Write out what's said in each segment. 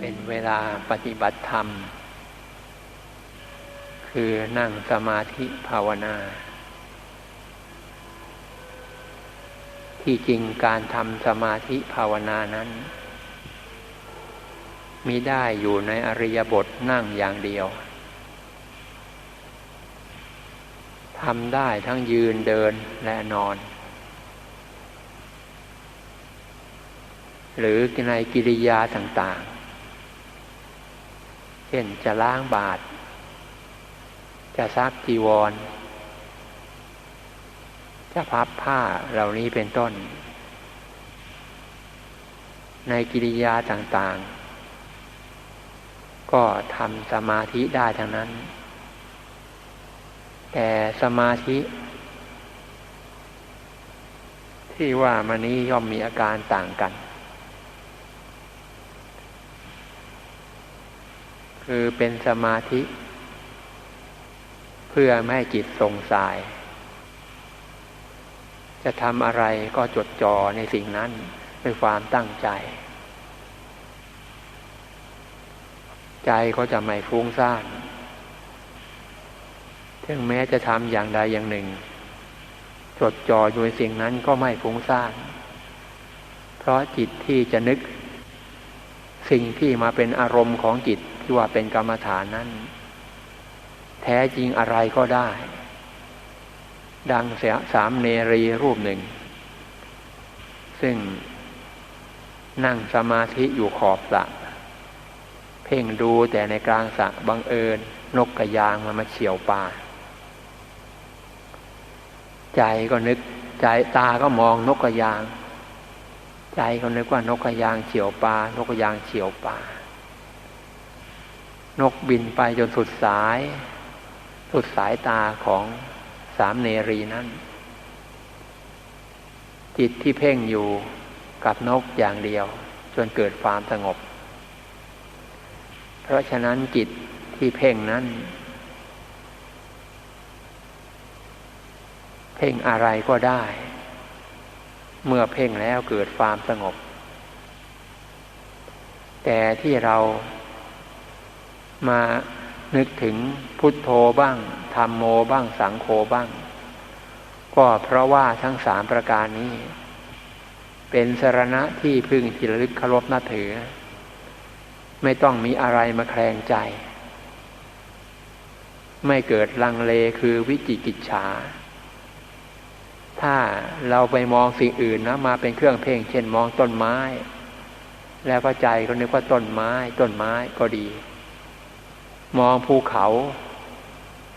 เป็นเวลาปฏิบัติธรรม คือนั่งสมาธิภาวนา ที่จริงการทำสมาธิภาวนานั้นมิได้อยู่ในอริยบทนั่งอย่างเดียวทำได้ทั้งยืนเดินและนอน หรือในกิริยาต่าง เช่นจะล้างบาทจะซักจีวร จะพับผ้าเหล่านี้เป็นต้น ในกิริยาต่างๆ ก็ทำสมาธิได้ทั้งนั้น แต่สมาธิ ที่ว่ามานี้ย่อมมีอาการต่างกัน คือเป็นสมาธิ เพื่อไม่ให้จิตทรงสาย จะทำอะไรก็จดจ่อในสิ่งนั้นด้วยความตั้งใจ ใจก็จะไม่ฟุ้งซ่านถึงแม้จะทำอย่างใดอย่างหนึ่ง จดจ่ออยู่ในสิ่งนั้นก็ไม่ฟุ้งซ่าน เพราะจิตที่จะนึก สิ่งที่มาเป็นอารมณ์ของจิต ที่ว่าเป็นกรรมฐานนั้น แท้จริงอะไรก็ได้ ดังเสียสามเนรีรูปหนึ่ง ซึ่งนั่งสมาธิอยู่ขอบสระเพ่งดูแต่ในกลางสระบังเอิญ นกกระยางมันมาเฉียวปลาใจก็นึกใจตาก็มองนกกระยาง ใจก็นึกว่านกกระยางเฉียวปลานกกระยางเฉียวปลา นกบินไปจนสุดสาย สุดสายตาของสามเนรีนั้น จิตที่เพ่งอยู่กับนกอย่างเดียว จนเกิดความสงบ เพราะฉะนั้นจิตที่เพ่งนั้น เพ่งอะไรก็ได้ เมื่อเพ่งแล้วเกิดความสงบ แต่ที่เรา มานึกถึงพุทโธบ้างธรรมโมบ้างสังโฆบ้าง ก็เพราะว่าทั้งสามประการนี้ เป็นสรณะที่พึงที่ระลึกเคารพนับถือ ไม่ต้องมีอะไรมาแคลงใจ ไม่เกิดลังเลคือวิจิกิจฉาถ้าเราไปมองสิ่งอื่นนะมาเป็นเครื่องเพ่ง เช่นมองต้นไม้ แล้วก็ใจก็นึกว่าต้นไม้ ต้นไม้ก็ดี มองภูเขา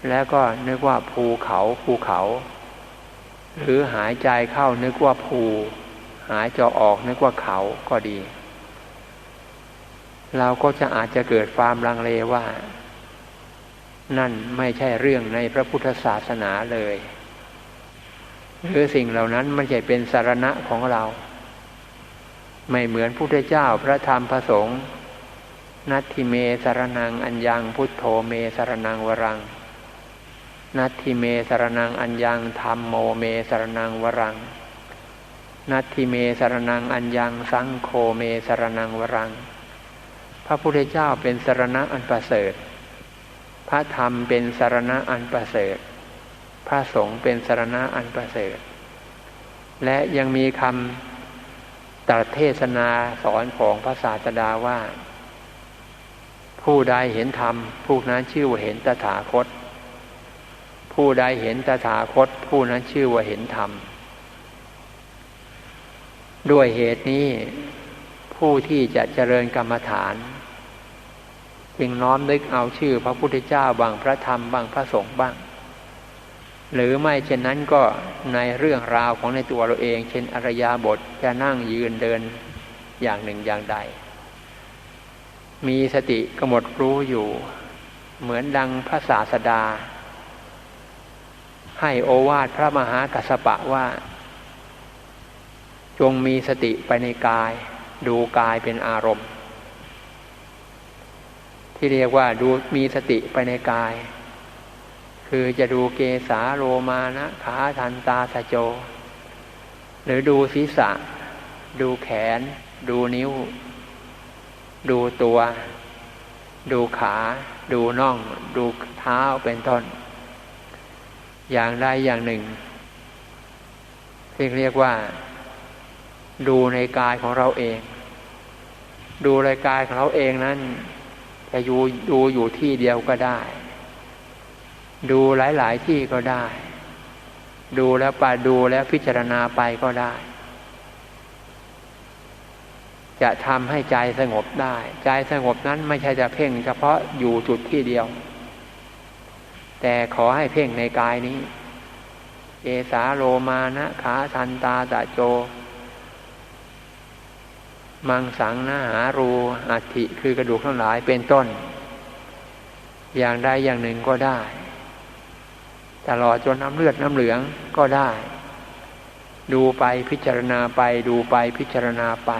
แล้วก็นึกว่าภูเขาภูเขา หรือหายใจเข้านึกว่าภู หายใจออกนึกว่าเขาก็ดี เราก็จะอาจจะเกิดความลังเลว่า นั่นไม่ใช่เรื่องในพระพุทธศาสนาเลย หรือสิ่งเหล่านั้นไม่ใช่เป็นสารณะของเรา ไม่เหมือนพุทธเจ้าพระธรรมพระสงฆ์ นัตทิเมสารนังอัญญังพุทโธเมสารนังวรัง นัตทิเมสารนังอัญญังธรรมโมเมสารนังวรัง นัตทิเมสารนังอัญญังสังโฆเมสารนังวรัง พระพุทธเจ้าเป็นสารณะอันประเสริฐ พระธรรมเป็นสารณะอันประเสริฐ พระสงฆ์เป็นสารณะอันประเสริฐ และยังมีคำตรัสเทศนาสอนของพระศาสดาว่า ผู้ใดเห็นธรรมผู้นั้นชื่อว่าเห็นตถาคต ผู้ใดเห็นตถาคต ผู้นั้นชื่อว่าเห็นธรรม ด้วยเหตุนี้ ผู้ที่จะเจริญกรรมฐานจึงน้อมนึกเอาชื่อพระพุทธเจ้าบางพระธรรมบางพระสงฆ์บ้าง หรือไม่เช่นนั้นก็ในเรื่องราวของในตัวเราเอง เช่นอรยาบทจะนั่งยืนเดินอย่างหนึ่งอย่างใด มีสติกำหนดรู้อยู่ เหมือนดังพระศาสดา ให้โอวาทพระมหากัสปะว่า จงมีสติไปในกาย ดูกายเป็นอารมณ์ ที่เรียกว่าดูมีสติไปในกาย คือจะดูเกสาโรมานะขาทันตาสะโจ หรือดูศีรษะ ดูแขน ดูนิ้ว ดูตัว ดูขา ดูน่อง ดูเท้าเป็นต้น อย่างใดอย่างหนึ่งที่เรียกว่า ดูในกายของเราเอง ดูในกายของเราเองนั้นจะอยู่ดูอยู่ที่เดียวก็ได้ ดูหลาย ๆ ที่ก็ได้ ดูแล้วไปดูแล้วพิจารณาไปก็ได้ จะทำให้ใจสงบได้ ใจสงบนั้นไม่ใช่จะเพ่งเฉพาะอยู่จุดที่เดียว แต่ขอให้เพ่งในกายนี้ เอสาโลมานะขาทันตาตะโจ มังสังนาหารูอัติคือกระดูกทั้งหลายเป็นต้น อย่างใดอย่างหนึ่งก็ได้ตลอดจนน้ำเลือดน้ำเหลืองก็ได้ ดูไปพิจารณาไป ดูไปพิจารณาไป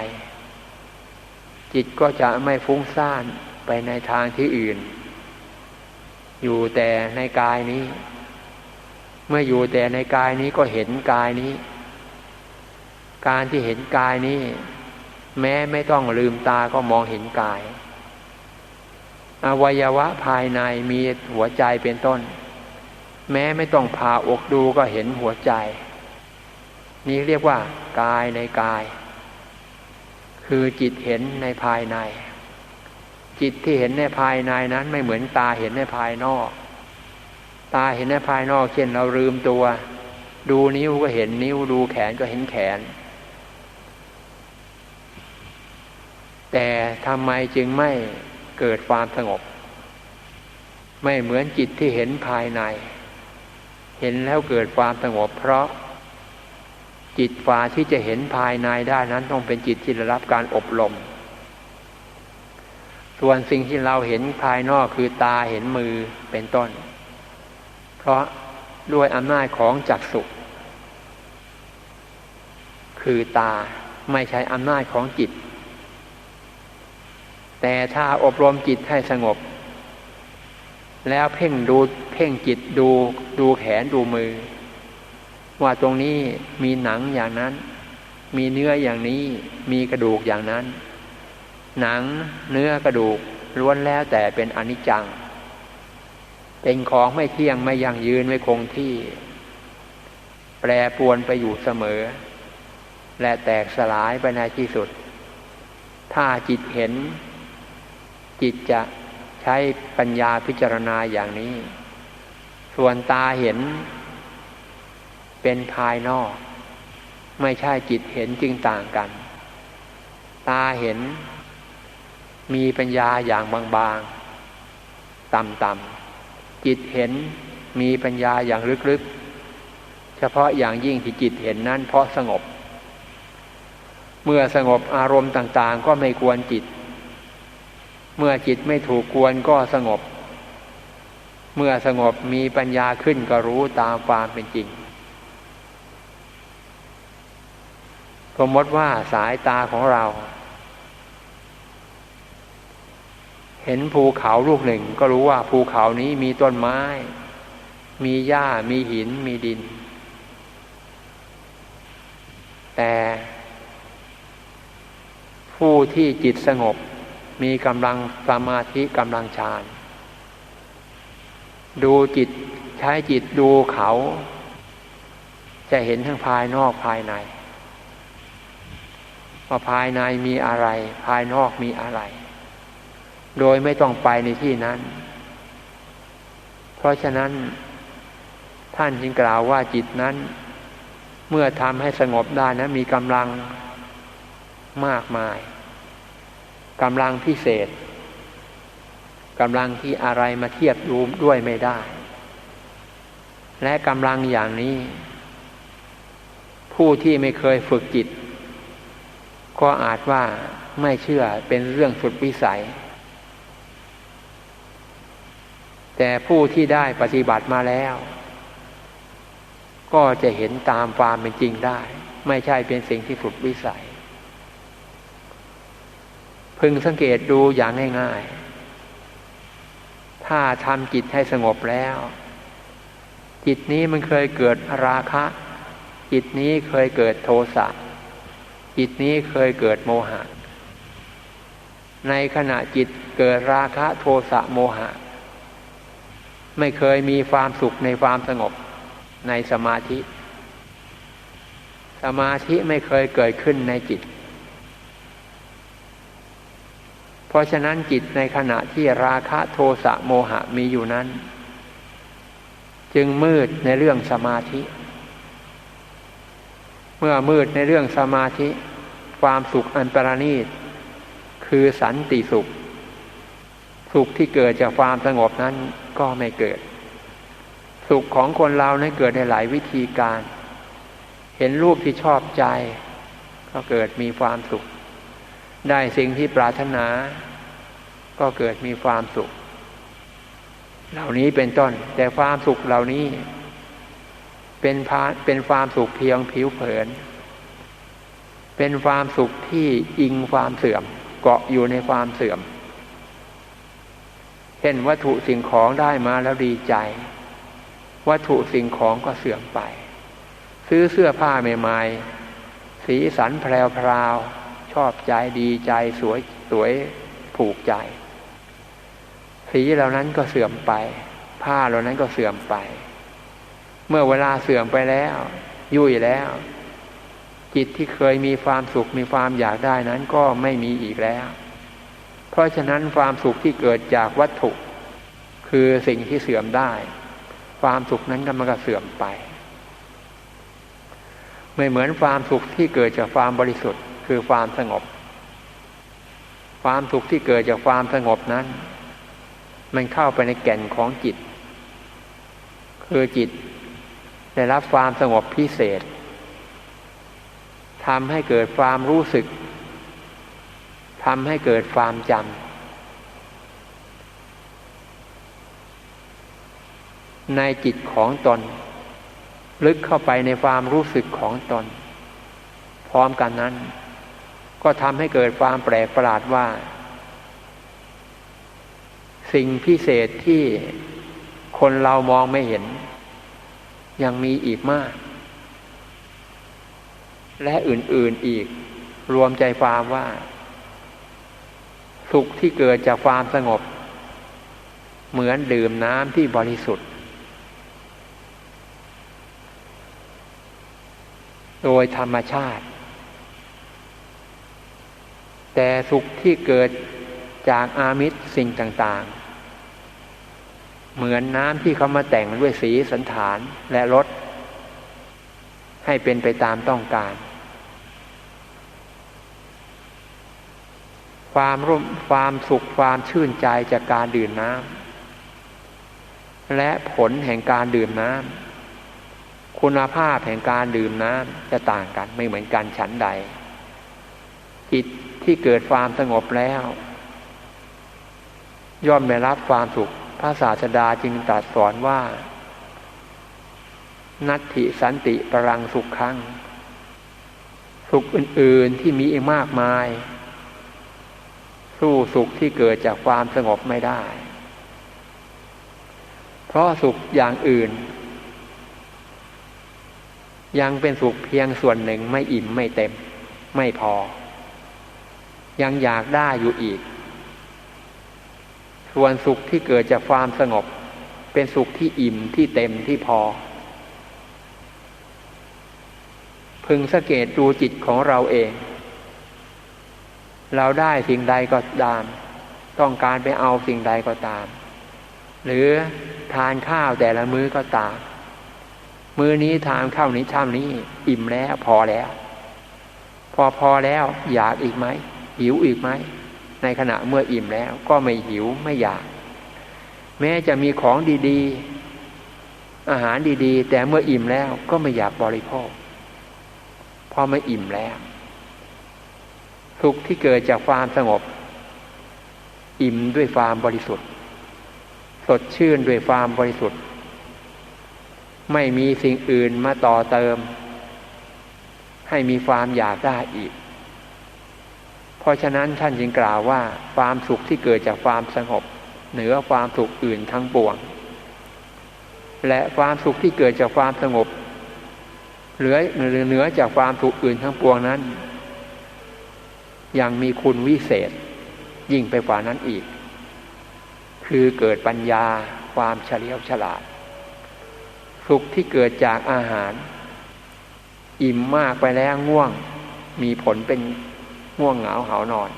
จิตก็จะไม่ฟุ้งซ่านไปในทางที่อื่น อยู่แต่ในกายนี้ เมื่ออยู่แต่ในกายนี้ก็เห็นกายนี้ การที่เห็นกายนี้ แม้ไม่ต้องลืมตาก็มองเห็นกาย อวัยวะภายในมีหัวใจเป็นต้น แม้ไม่ต้องผ่าอกดูก็เห็นหัวใจ นี่เรียกว่ากายในกาย คือจิตเห็นในภายใน จิตที่เห็นในภายในนั้นไม่เหมือนตาเห็นในภายนอก ตาเห็นในภายนอกเช่นเราลืมตัว ดูนิ้วก็เห็นนิ้วดูแขนก็เห็นแขน แต่ทำไมจึงไม่เกิดความสงบ ไม่เหมือนจิตที่เห็นภายใน เห็นแล้วเกิดความสงบเพราะ จิตฝ่าที่จะเห็นภายในได้นั้นต้องเป็นจิตที่ได้รับการอบรม ส่วนสิ่งที่เราเห็นภายนอกคือตาเห็นมือเป็นต้น เพราะด้วยอำนาจของจักสุคือตาไม่ใช่อำนาจของจิต แต่ถ้าอบรมจิตให้สงบ แล้วเพ่งดูเพ่งจิตดูดูแขนดูมือ ว่าตรงนี้มีหนังอย่างนั้น มีเนื้ออย่างนี้ มีกระดูกอย่างนั้น หนังเนื้อกระดูกล้วนแล้วแต่เป็นอนิจจัง เป็นของไม่เที่ยงไม่ยั่งยืนไม่คงที่ แปรปวนไปอยู่เสมอ และแตกสลายไปในที่สุด ถ้าจิตเห็น จิตจะใช้ปัญญาพิจารณาอย่างนี้ ส่วนตาเห็น เป็นภายนอก ไม่ใช่จิตเห็นจึงต่างกัน ตาเห็นมีปัญญาอย่างบางๆ ต่ำๆ จิตเห็นมีปัญญาอย่างลึกๆ เฉพาะอย่างยิ่งที่จิตเห็นนั้นเพราะสงบ เมื่อสงบอารมณ์ต่างๆ ก็ไม่ควรจิต เมื่อจิตไม่ถูกกวนก็สงบ เมื่อสงบมีปัญญาขึ้นก็รู้ตามความเป็นจริง สมมติว่าสายตาของเรา เห็นภูเขาลูกหนึ่ง ก็รู้ว่าภูเขานี้มีต้นไม้ มีหญ้ามีหินมีดิน แต่ผู้ที่จิตสงบ มีกำลังสมาธิกำลังฌานดูจิตใช้จิตดูเขา จะเห็นทั้งภายนอกภายใน ว่าภายในมีอะไร ภายนอกมีอะไร โดยไม่ต้องไปในที่นั้น เพราะฉะนั้น ท่านจึงกล่าวว่าจิตนั้น เมื่อทำให้สงบได้นะมีกำลังมากมายกำลังพิเศษกำลังที่อะไรมาเทียบดูด้วยไม่ได้ และกำลังอย่างนี้ ผู้ที่ไม่เคยฝึกจิต ก็อาจว่าไม่เชื่อเป็นเรื่องสุดวิสัย แต่ผู้ที่ได้ปฏิบัติมาแล้ว ก็จะเห็นตามความเป็นจริงได้ ไม่ใช่เป็นสิ่งที่สุดวิสัย พึงสังเกตดูอย่างง่ายๆ ถ้าทำจิตให้สงบแล้ว จิตนี้มันเคยเกิดราคะ จิตนี้เคยเกิดโทสะ จิตนี้เคยเกิดโมหะ ในขณะจิตเกิดราคะโทสะโมหะ ไม่เคยมีความสุขในความสงบในสมาธิ สมาธิไม่เคยเกิดขึ้นในจิต เพราะฉะนั้นจิตในขณะที่ราคะโทสะโมหะมีอยู่นั้น จึงมืดในเรื่องสมาธิ มื่อมืดในเรื่องสมาธิ ความสุขอันประณีต คือสันติสุข สุขที่เกิดจากความสงบนั้นก็ไม่เกิด สุขของคนเรานั้นเกิดในหลายวิธีการ เห็นรูปที่ชอบใจ ก็เกิดมีความสุข ได้สิ่งที่ปรารถนา ก็เกิดมีความสุข เหล่านี้เป็นต้นแต่ความสุขเหล่านี้ เป็นพาเป็นความสุขเพียงผิวเผิน เป็นความสุขที่อิงความเสื่อม เกาะอยู่ในความเสื่อม เห็นวัตถุสิ่งของได้มาแล้วดีใจ วัตถุสิ่งของก็เสื่อมไป ซื้อเสื้อผ้าใหม่ๆ สีสันแพรวๆชอบใจดีใจสวยสวยผูกใจ สีเหล่านั้นก็เสื่อมไป ผ้าเหล่านั้นก็เสื่อมไป มื่อเวลาเสื่อมไปแล้ว ยุ่ยแล้ว จิตที่เคยมีความสุขมีความอยากได้นั้นก็ไม่มีอีกแล้ว เพราะฉะนั้นความสุขที่เกิดจากวัตถุ คือสิ่งที่เสื่อมได้ ความสุขนั้นก็มันก็เสื่อมไป ไม่เหมือนความสุขที่เกิดจากความบริสุทธิ์ คือความสงบ ความสุขที่เกิดจากความสงบนั้น มันเข้าไปในแก่นของจิต คือจิต ได้รับความสงบพิเศษทำให้เกิดความรู้สึกทำให้เกิดความจำในจิตของตน ลึกเข้าไปในความรู้สึกของตน พร้อมกันนั้น ก็ทำให้เกิดความแปลกประหลาดว่า สิ่งพิเศษที่คนเรามองไม่เห็น ยังมีอีกมาก และอื่นๆอีกรวมใจความว่า สุขที่เกิดจากความสงบ เหมือนดื่มน้ำที่บริสุทธิ์ โดยธรรมชาติ แต่สุขที่เกิดจากอามิตรสิ่งต่าง ๆ เหมือนน้ำที่เขามาแต่งด้วยสีสันฐานและรสให้เป็นไปตามต้องการ ความร่มความสุขความชื่นใจจากการดื่มน้ำและผลแห่งการดื่มน้ำคุณภาพแห่งการดื่มน้ำจะต่างกันไม่เหมือนกันฉันใด จิตที่เกิดความสงบแล้ว ย่อมได้รับความสุข ระศาสดาจึงตรัสสอนว่า นัตถิสันติปรังสุขครั้ง สุขอื่น ๆที่มีอีกมากมาย สู้สุขที่เกิดจากความสงบไม่ได้ เพราะสุขอย่างอื่น ยังเป็นสุขเพียงส่วนหนึ่งไม่อิ่มไม่เต็ม ไม่พอ ยังอยากได้อยู่อีก ส่วนสุขที่เกิดจากความสงบ เป็นสุขที่อิ่มที่เต็มที่พอ พึงสังเกตดูจิตของเราเอง เราได้สิ่งใดก็ตาม ต้องการไปเอาสิ่งใดก็ตาม หรือทานข้าวแต่ละมื้อก็ตาม มื้อนี้ทานข้าวนี้ช่ำนี้ อิ่มแล้วพอแล้ว พอพอแล้วอยากอีกไหมหิวอีกไหม ในขณะเมื่ออิ่มแล้ว ก็ไม่หิวไม่อยาก แม้จะมีของดีๆ อาหารดีๆ แต่เมื่ออิ่มแล้วก็ไม่อยากบริโภคพอไม่อิ่มแล้ว สุขที่เกิดจากความสงบ อิ่มด้วยความบริสุทธิ์ สดชื่นด้วยความบริสุทธิ์ ไม่มีสิ่งอื่นมาต่อเติม ให้มีความอยากได้อีก เพราะฉะนั้นท่านจึงกล่าวว่าความสุขที่เกิดจากความสงบ เหนือความสุขอื่นทั้งปวง และความสุขที่เกิดจากความสงบ เหลือเหนือจากความสุขอื่นทั้งปวงนั้น ยังมีคุณวิเศษ ยิ่งไปกว่านั้นอีก คือเกิดปัญญาความเฉลียวฉลาด สุขที่เกิดจากอาหาร อิ่มมากไปแล้วง่วง มีผลเป็น ง่วงเหงาเหานอน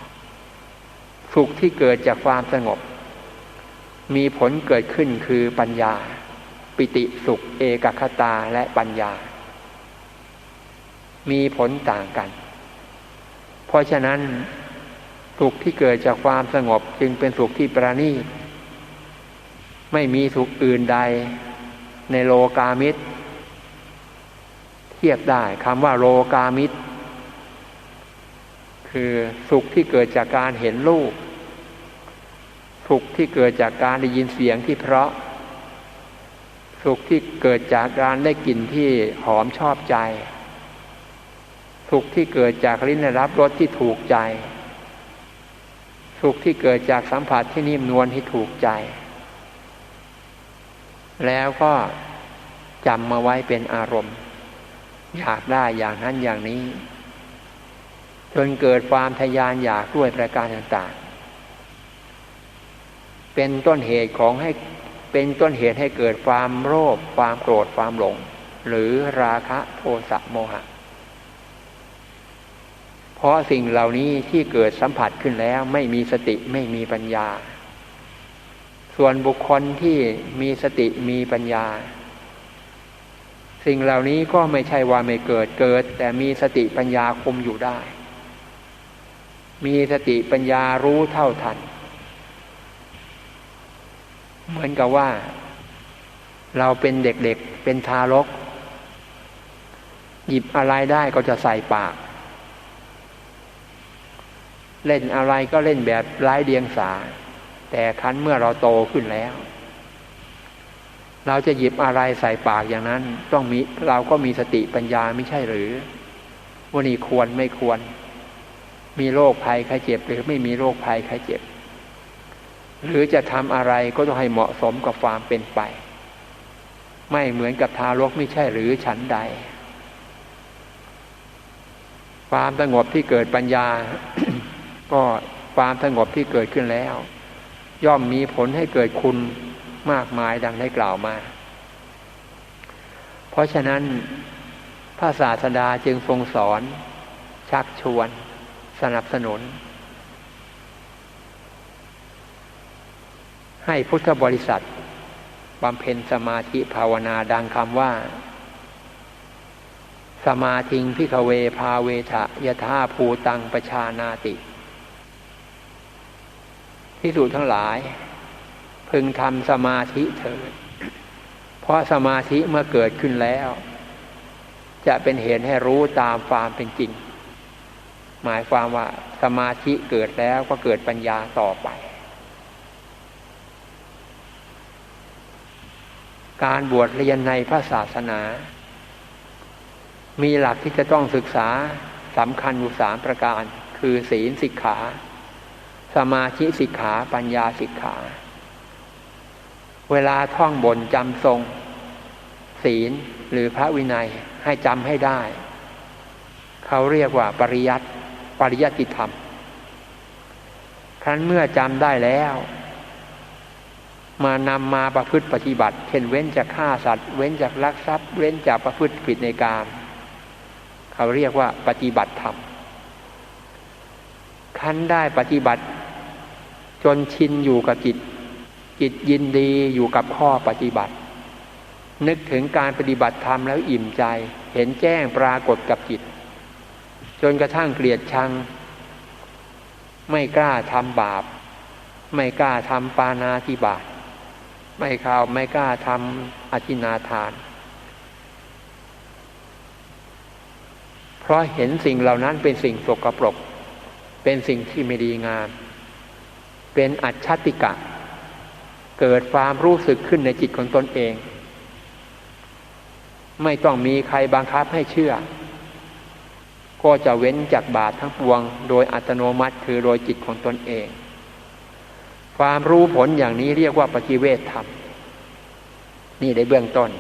สุขที่เกิดจากความสงบ มีผลเกิดขึ้นคือปัญญา ปิติสุขเอกคตาและปัญญา มีผลต่างกัน เพราะฉะนั้น สุขที่เกิดจากความสงบจึงเป็นสุขที่ประณีตไม่มีสุขอื่นใดในโลกามิตร เทียบได้คำว่าโลกามิตร คือสุขที่เกิดจากการเห็นรูปสุขที่เกิดจากการได้ยินเสียงที่เพราะ สุขที่เกิดจากการได้กลิ่นที่หอมชอบใจ สุขที่เกิดจากลิ้นได้รับรสที่ถูกใจ สุขที่เกิดจากสัมผัสที่นิ่มนวลที่ถูกใจ แล้วก็จำมาไว้เป็นอารมณ์ อยากได้อย่างนั้นอย่างนี้ จนเกิดความทยานอยากด้วยประการต่างๆ เป็นต้นเหตุของให้เป็นต้นเหตุให้เกิดความโลภความโกรธความหลง หรือราคะโทสะโมหะ เพราะสิ่งเหล่านี้ที่เกิดสัมผัสขึ้นแล้วไม่มีสติไม่มีปัญญา ส่วนบุคคลที่มีสติมีปัญญา สิ่งเหล่านี้ก็ไม่ใช่ว่าไม่เกิดเกิด แต่มีสติปัญญาคุมอยู่ได้ มีสติปัญญารู้เท่าทัน เหมือนกับว่า เราเป็นเด็กๆเป็นทารก หยิบอะไรได้ก็จะใส่ปาก เล่นอะไรก็เล่นแบบไร้เดียงสา แต่คันเมื่อเราโตขึ้นแล้ว เราจะหยิบอะไรใส่ปากอย่างนั้น ต้องมีเราก็มีสติปัญญาไม่ใช่หรือว่านี่ควรไม่ควร มีโรคภัยไข้เจ็บ หรือไม่มีโรคภัยไข้เจ็บ หรือจะทำอะไรก็ต้องให้เหมาะสมกับความเป็นไป ไม่เหมือนกับทารกไม่ใช่หรือฉันใด ความสงบที่เกิดปัญญา ก็ความสงบที่เกิดขึ้นแล้ว ย่อมมีผลให้เกิดคุณมากมายดังได้กล่าวมา เพราะฉะนั้นพระศาสดาจึงทรงสอนชักชวน สนับสนุน ให้พุทธบริษัทบำเพ็ญสมาธิภาวนาดังคำว่า สมาธิงพิกเวภาเวทะยะธาภูตังประชานาติพิสูจทั้งหลาย พึงทำสมาธิเถิด เพราะสมาธิเมื่อเกิดขึ้นแล้ว จะเป็นเหตุให้รู้ตามความเป็นจริง หมายความว่าสมาธิเกิดแล้วก็เกิดปัญญาต่อไป การบวชเรียนในพระศาสนา มีหลักที่จะต้องศึกษาสำคัญอยู่สามประการ คือศีลสิกขา สมาธิสิกขาปัญญาสิกขา เวลาท่องบนจำทรง ศีลหรือพระวินัยให้จำให้ได้ เขาเรียกว่าปริยัติ ปริยัติธรรม ครั้นเมื่อจำได้แล้ว มานำมาประพฤติปฏิบัติ เช่นเว้นจากฆ่าสัตว์ เว้นจากลักทรัพย์ เว้นจากประพฤติผิดในการ เขาเรียกว่าปฏิบัติธรรมคันได้ปฏิบัติ จนชินอยู่กับจิต จิตยินดีอยู่กับข้อปฏิบัติ นึกถึงการปฏิบัติธรรมแล้วอิ่มใจ เห็นแจ้งปรากฏกับจิต จนกระทั่งเกลียดชัง ไม่กล้าทำบาป ไม่กล้าทำปานาธิบาตไม่ข่าวไม่กล้าทำอธินาทาน เพราะเห็นสิ่งเหล่านั้นเป็นสิ่งสกปรก เป็นสิ่งที่ไม่ดีงาม เป็นอัจฉติกะ เกิดความรู้สึกขึ้นในจิตของตนเอง ไม่ต้องมีใครบังคับให้เชื่อ ก็จะเว้นจากบาปทั้งปวง โดยอัตโนมัติคือโดยจิตของตนเอง ความรู้ผลอย่างนี้เรียกว่าปฏิเวทธรรม นี่ในเบื้องต้น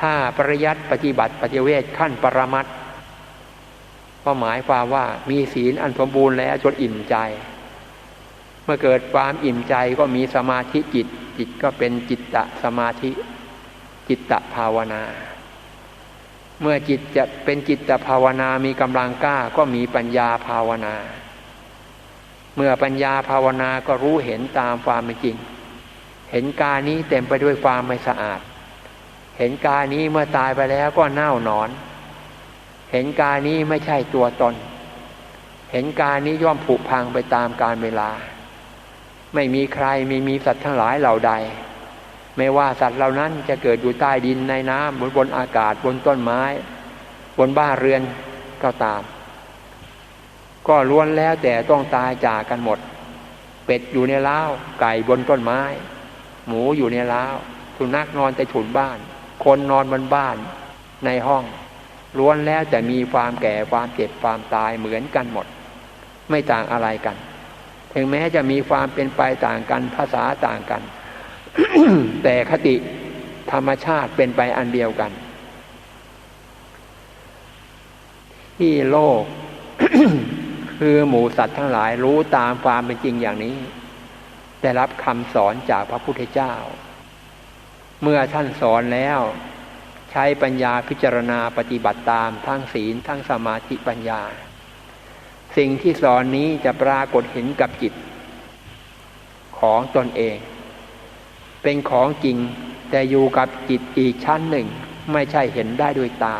ถ้าปริยัติปฏิบัติปฏิเวทขั้นปรมัตก็หมายความว่ามีศีลอันสมบูรณ์แล้วจนอิ่มใจ เมื่อเกิดความอิ่มใจก็มีสมาธิจิต จิตก็เป็นจิตตะสมาธิ จิตตะภาวนา เมื่อจิตจะเป็นจิตภาวนามีกำลังกล้าก็มีปัญญาภาวนา เมื่อปัญญาภาวนาก็รู้เห็นตามความเป็นจริง เห็นกายนี้เต็มไปด้วยความไม่สะอาด เห็นกายนี้เมื่อตายไปแล้วก็เน่าหนอน เห็นกายนี้ไม่ใช่ตัวตน เห็นกายนี้ย่อมผุพังไปตามกาลเวลา ไม่มีใครไม่มีสัตว์ทั้งหลายเหล่าใด ไม่ว่าสัตว์เหล่านั้นจะเกิดอยู่ใต้ดินในน้ำบนบนอากาศบนต้นไม้ บนบ้านเรือนก็ตาม ก็ล้วนแล้วแต่ต้องตายจากกันหมด เป็ดอยู่ในเล้าไก่บนต้นไม้ หมูอยู่ในเล้าสุนัขนอนใต้ถุนบ้าน คนนอนบนบ้านในห้องล้วนแล้วแต่มีความแก่ความเจ็บความตายเหมือนกันหมด ไม่ต่างอะไรกัน ถึงแม้จะมีความเป็นไปต่างกันภาษาต่างกัน แต่คติธรรมชาติเป็นไปอันเดียวกัน ที่โลก คือหมูสัตว์ทั้งหลายรู้ตามความเป็นจริงอย่างนี้ ได้รับคำสอนจากพระพุทธเจ้า เมื่อท่านสอนแล้ว ใช้ปัญญาพิจารณาปฏิบัติตามทั้งศีลทั้งสมาธิปัญญา สิ่งที่สอนนี้จะปรากฏเห็นกับจิตของตนเอง เป็นของจริง แต่อยู่กับจิตอีกชั้นหนึ่ง ไม่ใช่เห็นได้ด้วยตา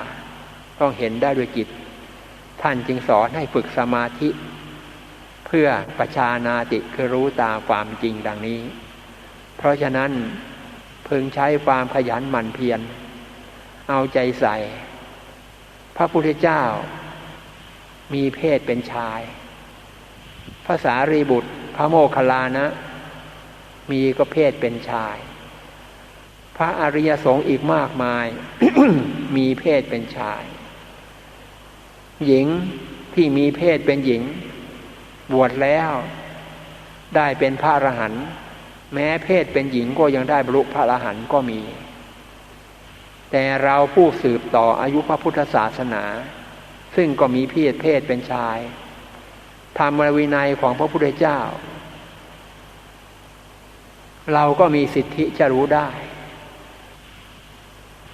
ต้องเห็นได้ด้วยจิต ท่านจึงสอนให้ฝึกสมาธิ เพื่อประชานาติคือรู้ตามความจริงดังนี้ เพราะฉะนั้นพึงใช้ความขยันหมั่นเพียรเอาใจใส่ พระพุทธเจ้า มีเพศเป็นชาย ภาษารีบุตร พระโมคคัลลานะ มีก็เพศเป็นชาย พระอริยสงฆ์อีกมากมาย มีเพศเป็นชาย หญิงที่มีเพศเป็นหญิง บวชแล้ว ได้เป็นพระอรหันต์แม้เพศเป็นหญิงก็ยังได้บรรลุพระอรหันต์ก็มี แต่เราผู้สืบต่ออายุพระพุทธศาสนา ซึ่งก็มีเพศเพศเป็นชายธรรมวินัยของพระพุทธเจ้า เราก็มีสิทธิจะรู้ได้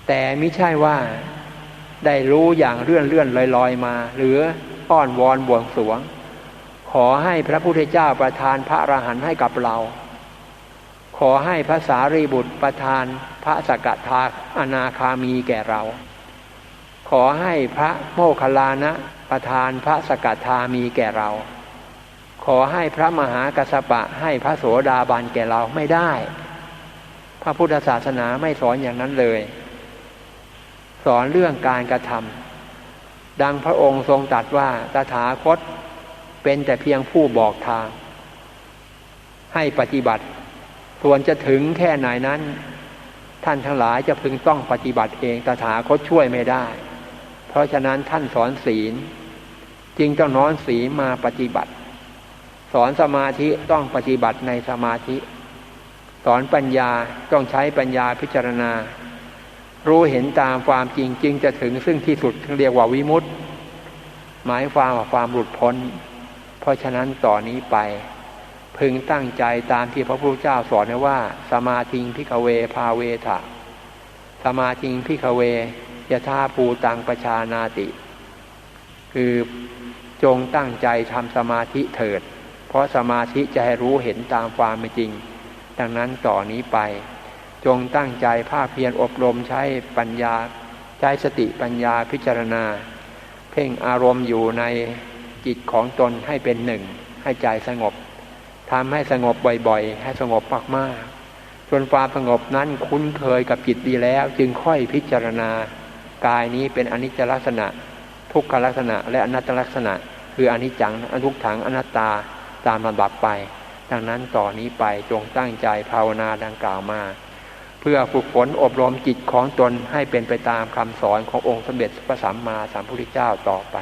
แต่ไม่ใช่ว่าได้รู้อย่างเลื่อนเลื่อนลอยลอยมา หรืออ้อนวอนบวงสวง ขอให้พระพุทธเจ้าประทานพระอรหันต์ให้กับเรา ขอให้พระสารีบุตรประทานพระสกทาอนาคามีแก่เรา ขอให้พระโมคคัลลานะประทานพระสกทามีแก่เรา อให้พระมหากัสปะให้พระโสดาบันแก่เราไม่ได้ พระพุทธศาสนาไม่สอนอย่างนั้นเลย สอนเรื่องการกระทำดังพระองค์ทรงตรัสว่าตถาคตเป็นแต่เพียงผู้บอกทาง ให้ปฏิบัติ ส่วนจะถึงแค่ไหนนั้น ท่านทั้งหลายจะพึงต้องปฏิบัติเองตถาคตช่วยไม่ได้ เพราะฉะนั้นท่านสอนศีล จึงต้องน้อนศีลมาปฏิบัติ สอนสมาธิต้องปฏิบัติในสมาธิ สอนปัญญาต้องใช้ปัญญาพิจารณา รู้เห็นตามความจริงจึงจะถึงซึ่งที่สุดเรียกว่าวิมุตติหมายความว่าความหลุดพ้น เพราะฉะนั้นต่อนนี้ไป พึงตั้งใจตามที่พระพุทธเจ้าสอนไว้ว่า สมาธิพิกเวพาเวทะสมาธิพิกเวยะธาภูตังประชานาติ คือจงตั้งใจทำสมาธิเถิด เพราะสมาธิจะให้รู้เห็นตามความเป็นจริง ดังนั้นต่อนนี้ไป จงตั้งใจภาคเพียรอบรมใช้ปัญญา ใช้สติปัญญาพิจารณา เพ่งอารมณ์อยู่ในจิตของตนให้เป็นหนึ่ง ให้ใจสงบทำให้สงบบ่อยๆ ให้สงบมากๆจนความสงบนั้นคุ้นเคยกับจิตดีแล้ว จึงค่อยพิจารณากายนี้เป็นอนิจจลักษณะ ทุกขลักษณะและอนัตตลักษณะ คืออนิจจังอทุกขังอนัตตา ตามลำดับไป ดังนั้นต่อนนี้ไปจงตั้งใจภาวนาดังกล่าวมา เพื่อฝึกฝนอบรมจิตของตนให้เป็นไปตามคำสอนขององค์สมเด็จพระสัมมาสัมพุทธเจ้าต่อไป